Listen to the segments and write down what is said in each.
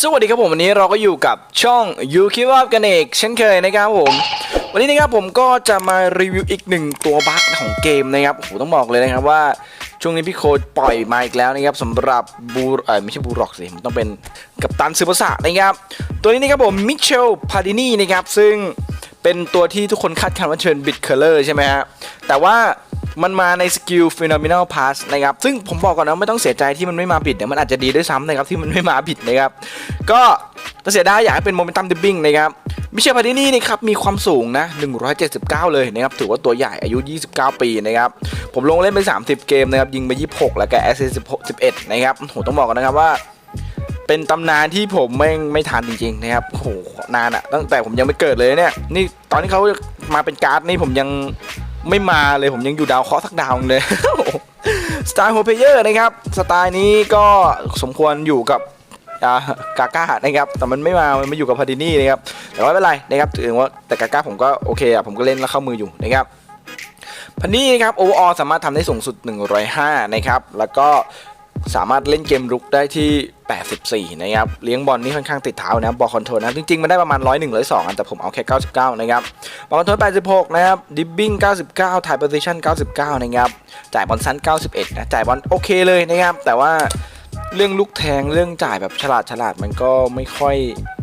สวัสดีครับผมวันนี้เราก็อยู่กับช่องยูคิวอัพกันเอกเช่นเคยนะครับผม วันนี้นะครับผมก็จะมารีวิวอีกหนึ่งตัวบั๊กของเกมนะครับโอ้โหต้องบอกเลยนะครับว่าช่วงนี้พี่โคปล่อยมาอีกแล้วนะครับสำหรับบูเออไม่ใช่บูร็อกสิมันต้องเป็นกัปตันซูเปอร์สะนะครับ ตัวนี้นะครับผมมิเชลพาดินีนะครับซึ่งเป็นตัวที่ทุกคนคาดคันว่าเชิญบิดเคอร์เลอร์ใช่ไหมฮะแต่ว่า มันมาในสกิล Phenomenal Pass นะครับ ซึ่งผมบอกก่อนนะไม่ต้องเสียใจที่มันไม่มาผิดเนี่ยมันอาจจะดีด้วยซ้ำนะครับที่มันไม่มาผิดนะครับ ก็แต่เสียดายอยากให้เป็นโมเมนตัมดิบบิ้งนะครับมิเชลพาดินี่นะครับมีความสูงนะ 179 เลยนะครับถือว่าตัวใหญ่อายุ 29 ปีนะครับผมลงเล่นไป 30 เกมนะครับยิงไป 26 แล้วก็แอสซิสต์11 นะครับโอ้โหต้องบอกกันนะครับว่าเป็นตำนานที่ผมไม่ไม่ทันจริงๆนะครับโอ้โหนานอะตั้งแต่ผมยังไม่เกิดเลยเนี่ยนี่ตอนที่เขามาเป็นการ์ดนี่ผมยัง ไม่มาเลยผมยังอยู่ดาวเคาะสักดาวนึงเลยสไตล์โฮเพเยอร์นะครับ สไตล์นี้ก็สมควรอยู่กับอ่ากาก้านะครับ แต่มันไม่มา มันมาอยู่กับพาดินี่นะครับ แต่ว่าไม่เป็นไรนะครับถือว่าแต่กาก้าผมก็โอเคอะผมก็เล่นแล้วเข้ามืออยู่นะครับพันนี้นะครับโอเวอร์อสามารถทำได้สูงสุด 105 นะครับ แล้วก็ สามารถเล่นเกมรุกได้ที่ 84 นะครับ เลี้ยงบอลนี่ค่อนข้างติดเท้านะครับ บอลคอนโทรลนะจริงๆ มันได้ประมาณ 101 102อันแต่ผมเอาแค่ 99 นะครับ บอลคอนโทรล 86 นะครับ ดิบบิ้ง 99 ถ่ายโพซิชัน99 นะครับ จ่ายบอลสั้น 91 นะ จ่ายบอลโอเคเลยนะครับ แต่ว่าเรื่องลูกแทงเรื่องจ่ายแบบฉลาดฉลาดมันก็ไม่ค่อย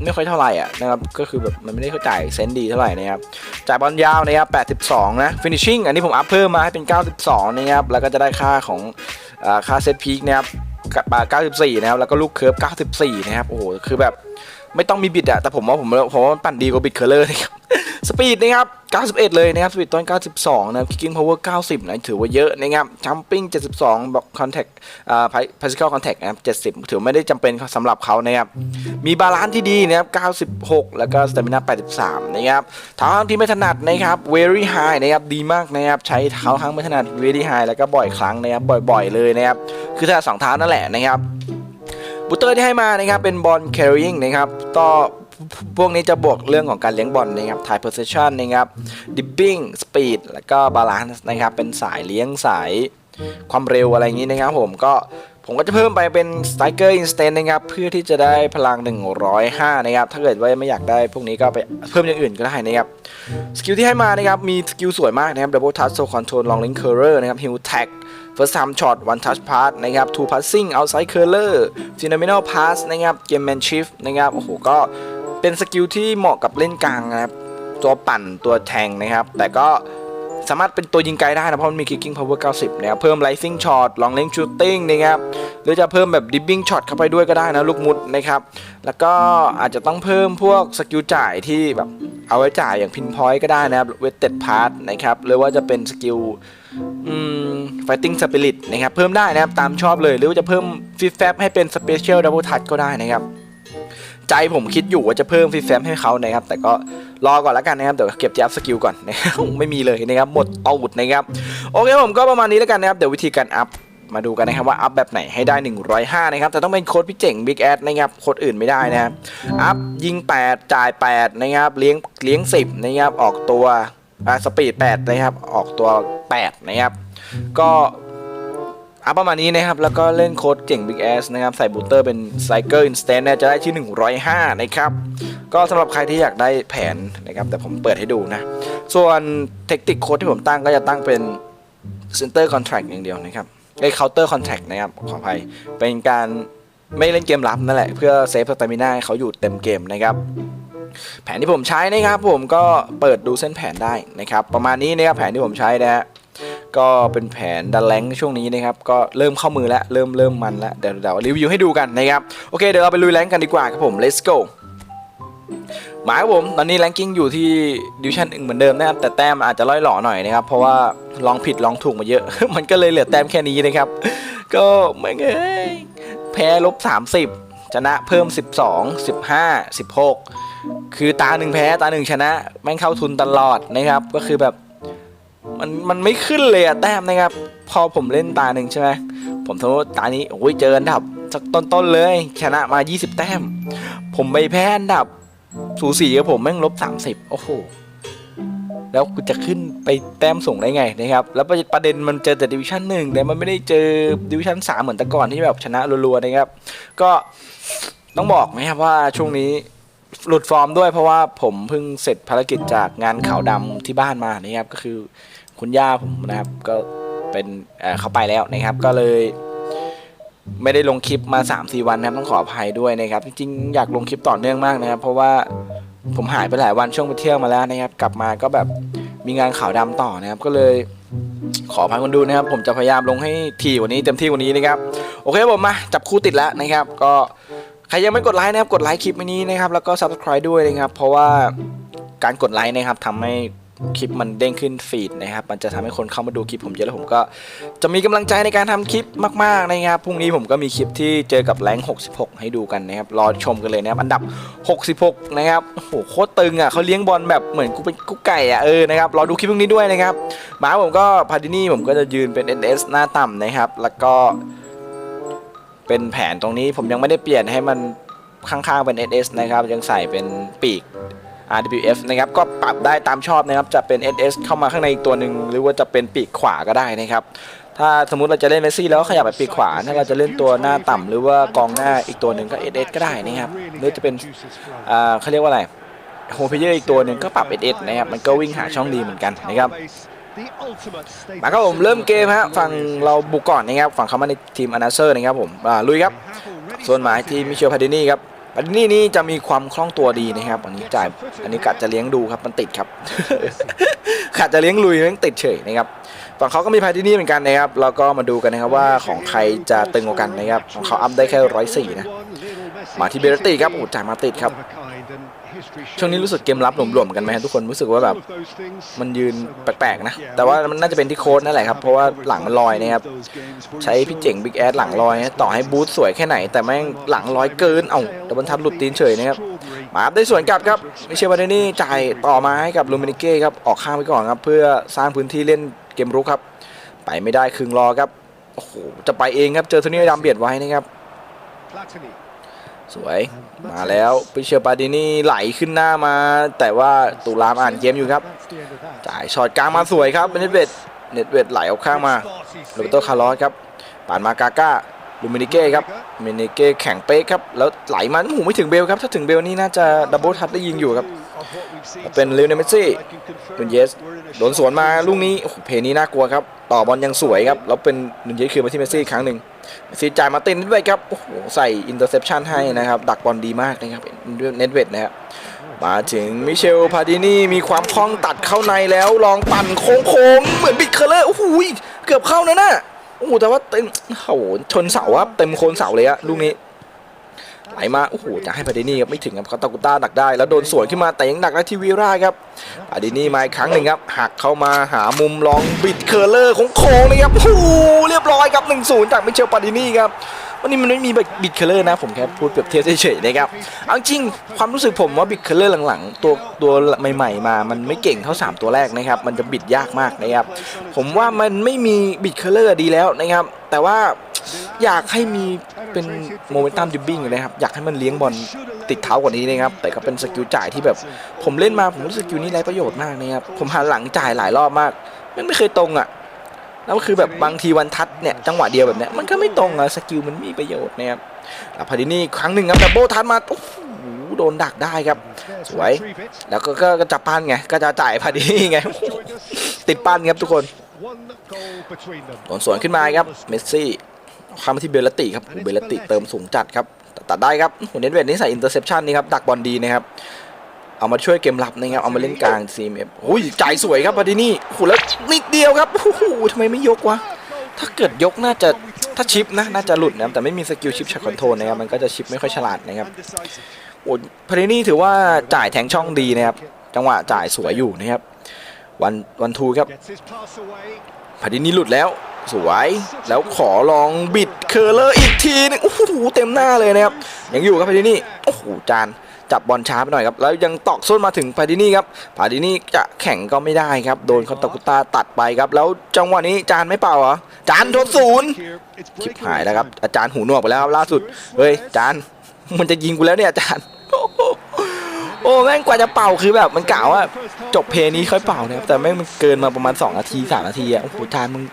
ไม่ค่อยเท่าไหร่อะนะครับก็คือแบบมันไม่ได้เข้าจ่ายเซนดีเท่าไหร่นะครับจ่ายบอลยาวนะครับ82 นะ finishing อันนี้ผมอัพเพิ่มมาให้เป็น 92 นะครับแล้วก็จะได้ค่าของ ค่าเซตพีคนะครับกับอ่า94 นะครับ แล้วก็ลูกเคิร์ฟ94 นะครับ โอ้โห คือแบบ ไม่ต้องมีบิดอะแต่ผมว่าผมผมว่ามันปั่นดีกว่าบิดเคอร์เลอร์นะครับสปีดนะครับ 91 เลยนะครับ สปีดต้น92 นะครับ kicking power 90 นะ ถือว่าเยอะนะครับ jumping 72บอก contact อ่า physical contact นะครับ 70 ถือไม่ได้จำเป็นสำหรับเขานะครับ มีบาลานซ์ที่ดีนะครับ 96 แล้วก็ stamina 83 นะครับ เท้าข้างที่ไม่ถนัดนะครับ very high นะครับ ดีมากนะครับ ใช้เท้าข้างไม่ถนัด very high แล้วก็บ่อยครั้งนะครับ บ่อยๆ เลยนะครับ คือถ้าสองเท้านั่นแหละนะครับ บูเตอร์ที่ให้มานะครับเป็นบอล carrying นะครับก็พวกนี้จะบวกเรื่องของการเลี้ยงบอลนะครับ tie possession นะครับ dipping speed แล้วก็ balance นะครับเป็นสายเลี้ยงสายความเร็วอะไรอย่างนี้นะครับผมก็ผมก็จะเพิ่มไปเป็น striker instant นะครับเพื่อที่จะได้พลัง 105 นะครับ ถ้าเกิดว่าไม่อยากได้พวกนี้ก็ไปเพิ่มอย่างอื่นก็ได้นะครับ สกิลที่ให้มานะครับ มีสกิลสวยมากนะครับ double touch so control long link curler นะครับ heal tag first time shot one touch pass นะครับ two passing outside curler phenomenal pass นะครับ game man shift นะครับโอ้โหก็เป็นสกิลที่เหมาะกับเล่นกลางนะครับ ตัวปั่นตัวแทงนะครับ แต่ก็สามารถเป็นตัวยิงไกลได้นะเพราะมันมี kicking power 90 นะครับ เพิ่ม rising shot long range shooting นะครับ หรือจะเพิ่มแบบ dipping shot เข้าไปด้วยก็ได้นะ ลูกมุดนะครับ แล้วก็อาจจะต้องเพิ่มพวกสกิลจ่ายที่แบบ เอาไว้จ่ายอย่าง pinpoint ก็ได้นะครับ weighted pass นะครับหรือว่าจะเป็นสกิลอืม fighting spirit นะครับเพิ่มได้นะครับตามชอบเลยหรือว่าจะเพิ่มฟิฟแฟบให้เป็น special double touch ก็ได้นะครับใจผมคิดอยู่ว่าจะเพิ่มฟิฟแฟให้เขานะครับแต่ก็รอก่อนแล้วกันนะครับเดี๋ยวเก็บจับสกิลก่อนนะครับไม่มีเลยนะครับหมดตูดนะครับโอเคผมก็ประมาณนี้แล้วกันนะครับเดี๋ยววิธีการอัพ มาดูกันนะครับว่าอัพแบบไหนให้ได้ 105 นะครับ แต่ต้องเป็นโค้ดพี่เจ๋ง Big Ad นะครับโค้ดอื่นไม่ได้นะครับอัพยิง 8 จ่าย 8 นะครับ เลี้ยงเลี้ยง 10 นะครับ ออกตัวอ่าสปีด 8 นะครับ ออกตัว 8 นะครับ ก็อัพประมาณนี้นะครับ แล้วก็เล่นโค้ดเจ๋ง Big Ass นะครับ ใส่บูเตอร์เป็น Cycle Instant เนี่ยจะได้ที่ 105 นะครับ ก็สำหรับใครที่อยากได้แผนนะครับ แต่ผมเปิดให้ดูนะ ส่วนเทคนิคโค้ดที่ผมตั้งก็จะตั้งเป็น Center Contract อย่างเดียวนะครับ ไอ้ Counter Contract นะครับขออภัยเป็นการไม่เล่นเกมรับนั่นแหละเพื่อเซฟสตามิน่าให้เขาอยู่เต็มเกมนะครับแผนที่ผมใช้นะครับผมก็เปิดดูเส้นแผนได้นะครับ ประมาณนี้นะครับแผนที่ผมใช้นะฮะก็เป็นแผนดันแรงช่วงนี้นะครับก็เริ่มเข้ามือแล้วเริ่มเริ่มมันแล้วเดี๋ยวเดี๋ยวรีวิวให้ดูกันนะครับโอเคเดี๋ยวเราไปลุยแรงกันดีกว่าครับผม let's go หมายผมตอนนี้แรงกิ้งอยู่ที่ดิวชั่นหนึ่งเหมือนเดิมนะครับแต่แต้มอาจจะล่อยหล่อหน่อยนะครับเพราะว่าลองผิดลองถูกมาเยอะ มันก็เลยเหลือแต้มแค่นี้นะครับ ก็เหมือนเอ้ยแพ้ลบ30 ชนะเพิ่ม 12 15 16 คือตาหนึ่งแพ้ตาหนึ่งชนะแม่งเข้าทุนตลอดนะครับ ก็คือแบบมันมันไม่ขึ้นเลยอะแต้มนะครับ พอผมเล่นตาหนึ่งใช่ไหมผมสมมติว่าตานี้โอ้ยเจออันดับสักต้นๆเลย ชนะมา 20 แต้ม ผมไปแพ้อันดับ สูสีกับผมแม่งลบ30โอ้โหแล้วกูจะขึ้นไปแต้มสูงได้ไงนะครับแล้วประเด็นมันเจอแต่ดิวิชั่นหนึ่งแต่มันไม่ได้เจอดิวิชั่นสามเหมือนแต่ก่อนที่แบบชนะรัวๆนะครับ ก็ต้องบอกนะครับว่าช่วงนี้หลุดฟอร์มด้วยเพราะว่าผมเพิ่งเสร็จภารกิจจากงานขาวดำที่บ้านมานะครับ ก็คือคุณย่าผมนะครับ ก็เป็นเเขาไปแล้วนะครับ ก็เลย ไม่ได้ลงคลิปมา3-4วันนะครับต้องขออภัยด้วยนะครับ จริงๆอยากลงคลิปต่อเนื่องมากนะครับ เพราะว่าผมหายไปหลายวันช่วงไปเที่ยวมาแล้วนะครับ กลับมาก็แบบมีงานขาวดำต่อนะครับ ก็เลยขออภัยคนดูนะครับ ผมจะพยายามลงให้ทีกวันนี้เต็มที่กวันนี้นะครับ โอเคผมมาจับคู่ติดแล้วนะครับ ก็ใครยังไม่กดไลค์นะครับ กดไลค์คลิปนี้นะครับ แล้วก็ subscribe ด้วยนะครับ เพราะว่าการกดไลค์นะครับทำให้ คลิปมันเด้งขึ้นฟีดนะครับ มันจะทำให้คนเข้ามาดูคลิปผมเยอะแล้วผมก็จะมีกำลังใจในการทำคลิปมากๆนะครับ พรุ่งนี้ผมก็มีคลิปที่เจอกับแรง 66 ให้ดูกันนะครับ รอชมกันเลยนะครับ อันดับ 66 นะครับ โอ้โห โคตรตึงอะเขาเลี้ยงบอลแบบเหมือนกูเป็นกุ๊กไก่อะ เออ นะครับ รอดูคลิปพรุ่งนี้ด้วยนะครับหมาผมก็พาดินี่ผมก็จะยืนเป็น NS หน้าต่ำนะครับ แล้วก็ เป็นแผนตรงนี้ผมยังไม่ได้เปลี่ยนให้มันข้างๆเป็น NS นะครับ ยังใส่เป็นปีก RWF นะครับก็ปรับได้ตามชอบนะครับจะเป็น NS เข้ามาข้างในอีกตัวหนึ่งหรือว่าจะเป็นปีกขวาก็ได้นะครับถ้าสมมุติเราจะเล่นเมสซี่แล้วขยับไปปีกขวา ถ้าเราจะเล่นตัวหน้าต่ำหรือว่ากองหน้าอีกตัวหนึ่งก็ NS ก็ได้นะครับหรือจะเป็นเขาเรียกว่าอะไรโฮมเพเยอร์อีกตัวหนึ่งก็ปรับ NS นะครับมันก็วิ่งหาช่องดีเหมือนกันนะครับมาครับผมเริ่มเกมฮะฝั่งเราบุกก่อนนะครับฝั่งเขามาในทีมอนาเซอร์นะครับผมลุยครับส่วนหมายทีมมิเชลพาดินี่ครับ อันนี่นี่จะมีความคล่องตัวดีนะครับอันนี้จ่ายอันนี้กัดจะเลี้ยงดูครับมันติดครับกัดจะเลี้ยงลุยมันติดเฉยนะครับฝั่งเขาก็มีพาดินี่เหมือนกันนะครับแล้วก็มาดูกันนะครับว่าของใครจะตึงกว่ากันนะครับของเขาอัพได้แค่ร้อยสี่นะมาที่เบรตตี้ครับโอ้จ่ายมาติดครับ ช่วงนี้รู้สึกเกมรับหลวมๆกันไหมทุกคนรู้สึกว่าแบบมันยืนแปลกๆนะ แต่ว่ามันน่าจะเป็นที่โค้ดนั่นแหละครับ เพราะว่าหลังมันลอยนะครับ ใช้พี่เจ๋งบิ๊กแอดหลังลอย ต่อให้บูทสวยแค่ไหน แต่แม่งหลังลอยเกิน เอ้าดับบลทับหลุดตีนเฉยนะครับ มาได้สวนกลับครับมิเชลบาเดนี่จ่ายต่อมาให้กับลูมินิเก้ครับ ออกข้างไปก่อนครับ เพื่อสร้างพื้นที่เล่นเกมรุกครับ ไปไม่ได้คึงรอครับ โอ้โห จะไปเองครับ เจอโทนี่ดำเบียดไว้นะครับ สวยมาแล้วพิเชลปาดินี่ไหลขึ้นหน้ามา แต่ว่าตูรามอ่านเกมอยู่ครับ จ่ายช็อตกลางมาสวยครับเนตเวดเนตเวดไหลออกข้างมาโรเบโตคาร์ลอสครับปานมากาก้าลูมินิเก้ครับมินิเก้แข็งเป๊กครับแล้วไหลมาโอ้โหไม่ถึงเบลครับถ้าถึงเบลนี่น่าจะดับเบิลทัชได้ยิงอยู่ครับ เป็นลิวเนลเมสซี่เป็นเยสโดนสวนมาลูกนี้โอ้โหเพลย์นี้น่ากลัวครับ ต่อบอลยังสวยครับ แล้วเป็นนุนเยสคืนมาที่เมสซี่อีกครั้งหนึ่งเมสซี่จ่ายมาตินด้วยครับ โอ้โห ใส่อินเตอร์เซปชันให้นะครับ ดักบอลดีมากนะครับเน็ตเวดนะครับมาถึงมิเชลพาดินี่มีความคล่องตัดเข้าในแล้วลองปั่นโค้งๆ เหมือนบิดเคอร์เลอร์ โอ้โห เกือบเข้านะน่ะโอ้โห แต่ว่าเต็มโอ้โหชนเสาครับ เต็มโคนเสาเลยอะลูกนี้ ไหลมาโอ้โหจะให้พาดินี่ครับไม่ถึงครับคาตากุต้าดักได้ แล้วโดนสวนขึ้นมาแต่ยังดักได้ที่วีราครับพาดินี่มาอีกครั้งหนึ่งครับหักเข้ามาหามุมลองบิดเคอร์เลอร์ของโค้งเลยครับโอ้โหเรียบร้อยครับ1-0จากมิเชลปาดินี่ครับวันนี้มันไม่มีบิดเคอร์เลอร์นะผมแค่พูดเปรียบเทียบเฉยๆนะครับเอาจริงความรู้สึกผมว่าบิดเคอร์เลอร์หลังๆ ตัวตัวใหม่ ๆ มา มันไม่เก่งเท่า 3 ตัวแรกนะครับ มันจะบิดยากมากนะครับ ผมว่ามันไม่มีบิดเคอร์เลอร์ดีแล้วนะครับ แต่ว่าอยากให้มี เป็นโมเมนตัมดิบบิ้งนะครับ อยากให้มันเลี้ยงบอลติดเท้ากว่านี้นะครับ แต่ก็เป็นสกิลจ่ายที่แบบ ผมเล่นมาผมรู้สึกสกิลนี้ไร้ประโยชน์มากนะครับ ผมหันหลังจ่ายหลายรอบมาก มันไม่เคยตรงอะ แล้วคือแบบบางทีวันทัดเนี่ยจังหวะเดียวแบบเนี้ยมันก็ไม่ตรงอะสกิลมันมีประโยชน์นะครับพาดินี่ครั้งหนึ่งครับดับเบิลทัดมาโอ้โหโดนดักได้ครับ สวย แล้วก็ก็ก็จะปั้นไง ก็จะจ่ายพาดินี่ไง ติดปั้นครับทุกคนโดนสวนขึ้นมาครับเมสซี่ ข้ามาที่เบลลติครับโอ้โหเบลลติเติมสูงจัดครับตัดได้ครับโหเน็ตเวทนี่ใส่อินเตอร์เซปชันนี่ครับดักบอลดีนะครับเอามาช่วยเกมรับนะครับเอามาเล่นกลาง CMF โอ้ยจ่ายสวยครับพาดินี่โอ้โหแล้วนิดเดียวครับโอ้โหทำไมไม่ยกวะถ้าเกิดยกน่าจะถ้าชิปนะน่าจะหลุดนะครับแต่ไม่มีสกิลชิปช็อตคอนโทรลนะครับมันก็จะชิปไม่ค่อยฉลาดนะครับโอ้ยพาดินี่ถือว่าจ่ายแทงช่องดีนะครับจังหวะจ่ายสวยอยู่นะครับวันวันทูครับพาดินี่หลุดแล้ว สวยแล้วขอลองบิดเคอร์เลอร์อีกทีนึงโอ้โหเต็มหน้าเลยนะครับยังอยู่ครับพาดินี่โอ้โหจานจับบอลช้าไปหน่อยครับแล้วยังตอกส้นมาถึงพาดินี่ครับพาดินี่จะแข่งก็ไม่ได้ครับ โดนคอนตากุตาตัดไปครับ แล้วจังหวะนี้จานไม่เป่าเหรอจานโดศูนย์ชิบหายแล้วครับอาจารย์หูหนวกไปแล้วครับล่าสุดเฮ้ยจานมันจะยิงกูแล้วเนี่ยอาจารย์ โอ้แม่งกว่าจะเป่าคือแบบมันกล่าวว่าจบเพลงนี้ค่อยเป่านะครับแต่แม่งมันเกินมาประมาณ2นาที3นาทีอะโอ้โหจานมึง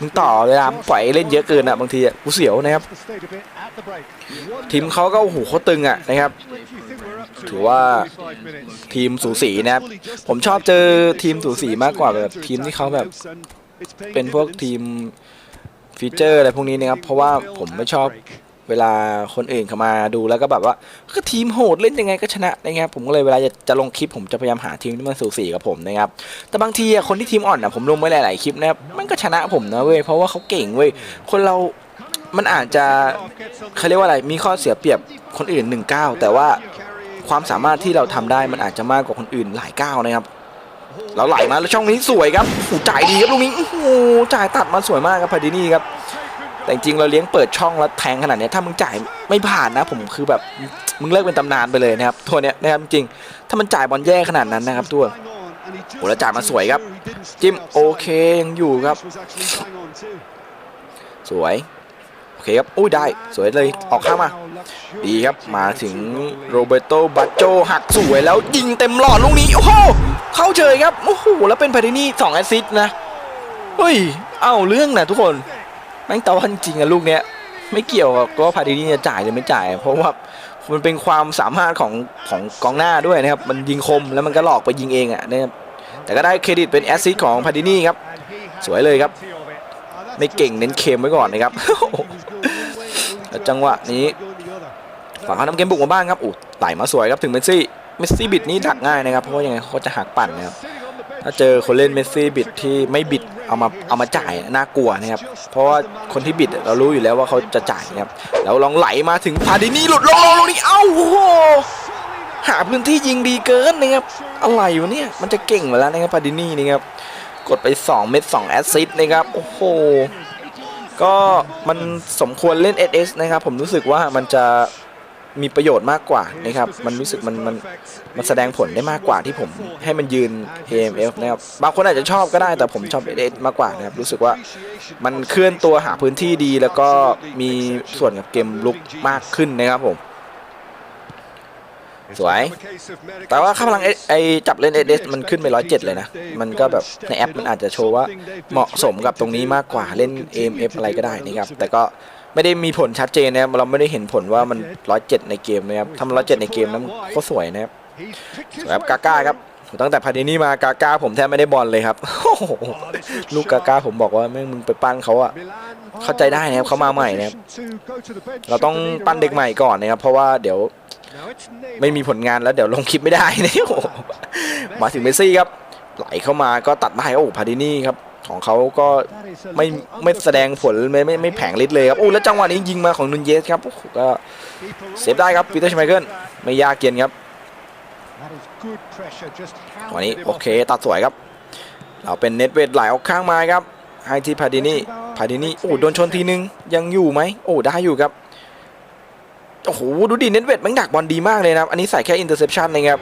มึงต่อเวลาปล่อยเล่นเยอะเกินอะบางทีอะกูเสียวนะครับทีมเขาก็โอ้โหเขาตึงอะนะครับ ถือว่าทีมสูสีนะครับผมชอบเจอทีมสูสีมากกว่าแบบทีมที่เขาแบบ เป็นพวกทีมฟีเจอร์อะไรพวกนี้นะครับเพราะว่าผมไม่ชอบ เวลาคนอื่นเข้ามาดูแล้วก็แบบว่าก็ทีมโหดเล่นยังไงก็ชนะนะครับผมก็เลยเวลาจะจะลงคลิปผมจะพยายามหาทีมที่มันสูสีกับผมนะครับแต่บางทีอะคนที่ทีมอ่อนอะผมลงไว้หลายๆคลิปนะครับมันก็ชนะผมนะเว้ยเพราะว่าเขาเก่งเว้ยคนเรามันอาจจะเขาเรียกว่าอะไรมีข้อเสียเปรียบคนอื่น1นก้าแต่ว่าความสามารถที่เราทำได้มันอาจจะมากกว่าคนอื่นหลายก้าวนะครับเราไหลมาแล้วช่องนี้สวยครับโอ้จ่ายดีครับลูกนี้โอ้จ่ายตัดมาสวยมากครับพาดินี่ครับ แต่จริงเราเลี้ยงเปิดช่องแล้วแทงขนาดนี้ถ้ามึงจ่ายไม่ผ่านนะ ผมคือแบบมึงเลิกเป็นตำนานไปเลยนะครับตัวเนี้ยนะครับจริงถ้ามันจ่ายบอลแย่ขนาดนั้นนะครับตัวโอ้แล้วจ่ายมาสวยครับ จิ้มโอเคยังอยู่ครับ สวยโอเคครับอุ้ยได้สวยเลยออกข้างมา ดีครับมาถึงโรเบโตบัตโจหักสวยแล้วยิงเต็มหลอดลูกนี้โอ้โหเข้าเฉยครับโอ้โหแล้วเป็นพาดินี่สองแอสซิสต์นะเฮ้ยเอ้าเรื่องนะทุกคน แม่งตะวันจริงอะลูกเนี้ยไม่เกี่ยวกับว่าพาดินี่จะจ่ายหรือไม่จ่าย เพราะว่ามันเป็นความสามารถของของกองหน้าด้วยนะครับ มันยิงคมแล้วมันก็หลอกไปยิงเองอะนะครับแต่ก็ได้เครดิตเป็นแอสซิสต์ของพาดินี่ครับ สวยเลยครับ ไม่เก่งเน้นเค็มไว้ก่อนนะครับจังหวะนี้ฝั่งเขาทำเกมบุกมาบ้างครับอู้ไหลมาสวยครับถึงเมสซี่เมสซี่บิดนี่ดักง่ายนะครับเพราะว่ายังไงเขาจะหักปั่นนะครับ ถ้าเจอคนเล่นเมสซี่บิดที่ไม่บิดเอามาเอามาจ่ายน่ากลัวนะครับ เพราะว่าคนที่บิดเรารู้อยู่แล้วว่าเขาจะจ่ายนะครับแล้วลองไหลมาถึงพาดินี่หลุดลงลงลงนี่เอ้าโหหาพื้นที่ยิงดีเกินนะครับอะไรวะเนี่ยมันจะเก่งมาแล้วนะครับพาดินี่นี่ครับกดไป 2 เม็ด2แอสซิสต์นะครับโอ้โหก็มันสมควรเล่น SS นะครับ ผมรู้สึกว่ามันจะ มีประโยชน์มากกว่านะครับมันรู้สึกมันมันมันแสดงผลได้มากกว่าที่ผมให้มันยืน AMF นะครับบางคนอาจจะชอบก็ได้แต่ผมชอบ SS มากกว่านะครับรู้สึกว่ามันเคลื่อนตัวหาพื้นที่ดี แล้วก็มีส่วนกับเกมลุกมากขึ้นนะครับผมสวย แต่ว่าค่าพลังไอจับเล่น SS มันขึ้นไป107เลยนะ มันก็แบบในแอปมันอาจจะโชว์ว่าเหมาะสมกับตรงนี้มากกว่าเล่น AMF อะไรก็ได้นะครับ แต่ก็ ไม่ได้มีผลชัดเจนนะครับเราไม่ได้เห็นผลว่ามัน107ในเกมนะครับถ้ามัน107ในเกมนั้นมันก็สวยนะครับสวยครับกาก้าครับตั้งแต่พาดินี่มากาก้าผมแทบไม่ได้บอลเลยครับลูกกาก้าผมบอกว่าแม่งมึงไปปั้นเขาอะเข้าใจได้นะครับเขามาใหม่นะครับเราต้องปั้นเด็กใหม่ก่อนนะครับเพราะว่าเดี๋ยวไม่มีผลงานแล้วเดี๋ยวลงคลิปไม่ได้นะโอ้โหมาถึงเมสซี่ครับไหลเข้ามาก็ตัดได้โอ้พาดินี่ครับ ของเขาก็ไม่ไม่แสดงผลไม่ไม่ไม่แผงฤทธิ์เลยครับโอ้แล้วจังหวะนี้ยิงมาของนุนเยสครับก็เซฟได้ครับปีเตอร์ชไมเคิลไม่ยากเกียนครับวันนี้โอเคตัดสวยครับ เราเป็นเน็ตเวทไหลออกข้างมาครับให้ที่พาดินี่พาดินี่โอ้โดนชนทีนึงยังอยู่ไหมโอ้ได้อยู่ครับโอ้โหดูดิเน็ตเวทมันดักบอลดีมากเลยนะครับอันนี้ใส่แค่อินเตอร์เซปชันนะครับ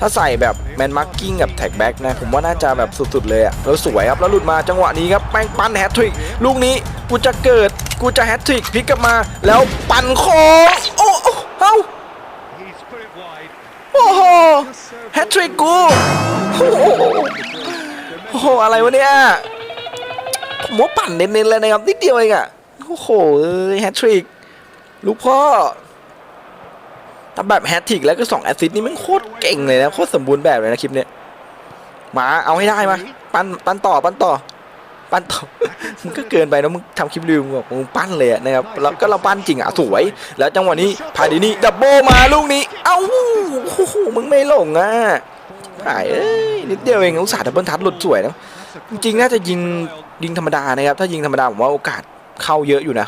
ถ้าใส่แบบแมนมาร์กิ้งกับแท็กแบ็กนะ ผมว่าน่าจะแบบสุดๆเลยอะแล้วสวยครับ แล้วหลุดมาจังหวะนี้ครับแม่งปั้นแฮตทริก ลูกนี้กูจะเกิด กูจะแฮตทริกพลิกกลับมา แล้วปั่นโค้งโอ้โอ้เอ้าโอ้โหแฮตทริกกูโอ้โหอะไรวะเนี่ยผมว่าปั่นเน้นๆเลยนะครับนิดเดียวเองอะโอ้โหแฮตทริกลูกพ่อ ทำแบบแฮตทริกแล้วก็สองแอสซิสต์นี่มันโคตรเก่งเลยนะโคตรสมบูรณ์แบบเลยนะคลิปเนี้ยมาเอาให้ได้มาปั้นปั้นต่อปั้นต่อ ปั้นต่อมึงก็เกินไปนะมึงทำคลิปลืมบอกมึงปั้นเลยอะนะครับแล้วก็เราปั้นจริงอะสวย แล้วจังหวะนี้พาดินี่ดับเบิลมาลูกนี้ เอ้าโอ้โหมึงไม่หลงอะหายเอ้ยนิดเดียวเองอุตส่าห์ดับเบิลทัชหลุดสวยนะจริงๆน่าจะยิงยิงธรรมดานะครับถ้ายิงธรรมดาผมว่าโอกาสเข้าเยอะอยู่นะ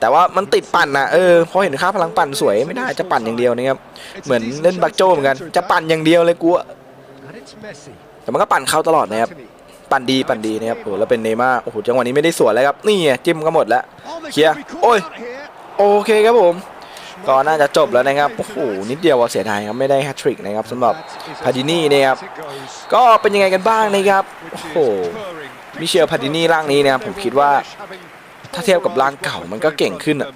แต่ว่ามันติดปั่นนะเออพอเห็นค่าพลังปั่นสวยไม่ได้จะปั่นอย่างเดียวนะครับเหมือนเล่นบักโจเหมือนกันจะปั่นอย่างเดียวเลยกูแต่มันก็ปั่นเข้าตลอดนะครับปั่นดีปั่นดีนะครับโอ้แล้วเป็นเนม่าโอ้โหจังหวะนี้ไม่ได้สวนแล้วครับนี่จิ้มก็หมดแล้วเคลียร์โอ้ยโอเคครับผมก็น่าจะจบแล้วนะครับ โอ้โห นิดเดียวว่าเสียดายครับ ไม่ได้แฮตทริกนะครับสำหรับพาดินี่นะครับ ก็เป็นยังไงกันบ้างนะครับ โอ้โห มิเชลพาดินี่ร่างนี้นะครับ ผมคิดว่า ถ้าเทียบกับร่างเก่ามันก็เก่งขึ้นอะ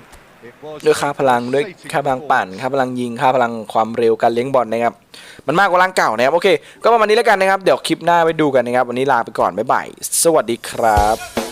ด้วยค่าพลังด้วยค่าพลังปั่นค่าพลังยิงค่าพลังความเร็วการเลี้ยงบอลนะครับมันมากกว่าร่างเก่านะครับโอเค ก็ประมาณนี้แล้วกันนะครับ เดี๋ยวคลิปหน้าไปดูกันนะครับ วันนี้ลาไปก่อนบ๊ายบายสวัสดีครับ